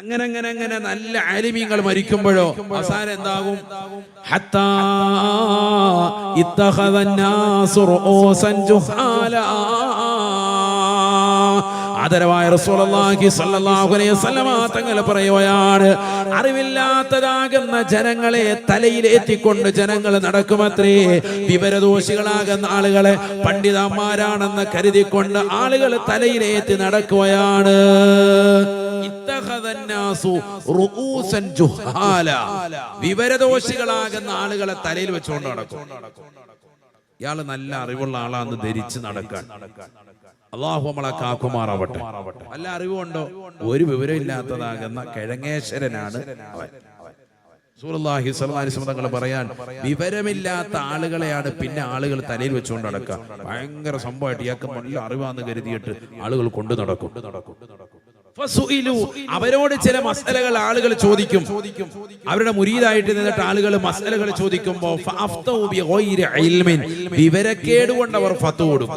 അങ്ങനെ അങ്ങനെ അങ്ങനെ നല്ല ആലിമീങ്ങൾ മരിക്കുമ്പോഴോ അവസാനം എന്താകും? ആദരവായ റസൂലി തങ്ങൾ പറയുകയാണ് അറിവില്ലാത്തതാകുന്ന ജനങ്ങളെ തലയിലേത്തിക്കൊണ്ട് ജനങ്ങൾ നടക്കുമത്രേ. വിവരദോഷികളാകുന്ന ആളുകളെ പണ്ഡിതന്മാരാണെന്ന് കരുതിക്കൊണ്ട് ആളുകൾ തലയിലേത്തി നടക്കുകയാണ്. വിവരദോഷികളാകുന്ന ആളുകളെ തലയിൽ വെച്ചുകൊണ്ട് നടക്കും. ഇയാൾ നല്ല അറിവുള്ള ആളാന്ന് ധരിച്ച് നടക്കാൻ. അള്ളാഹു നമ്മളെ കാക്കുമാറാവട്ടെ. നല്ല അറിവുണ്ടോ? ഒരു വിവരം ഇല്ലാത്തതാകുന്ന കിഴങ്ങേശ്വരനാണ് അവൻ. തങ്ങൾ പറയാൻ വിവരമില്ലാത്ത ആളുകളെയാണ് പിന്നെ ആളുകൾ തലയിൽ വെച്ചുകൊണ്ട് നടക്കുക. ഭയങ്കര സംഭവമായിട്ട് ഇയാൾക്ക് നല്ല അറിവാന്ന് കരുതിയിട്ട് ആളുകൾ കൊണ്ടു നടക്കും. ഫസുഇലു. അവരോട് ചില മസലകൾ ആളുകൾ ചോദിക്കും അവരുടെ മുരീതായിട്ട് നിന്നിട്ട് ആളുകൾ മസലകൾ ചോദിക്കുമ്പോൾ. വിവരക്കേട് കൊണ്ട് അവർ ഫത്വ കൊടുക്കും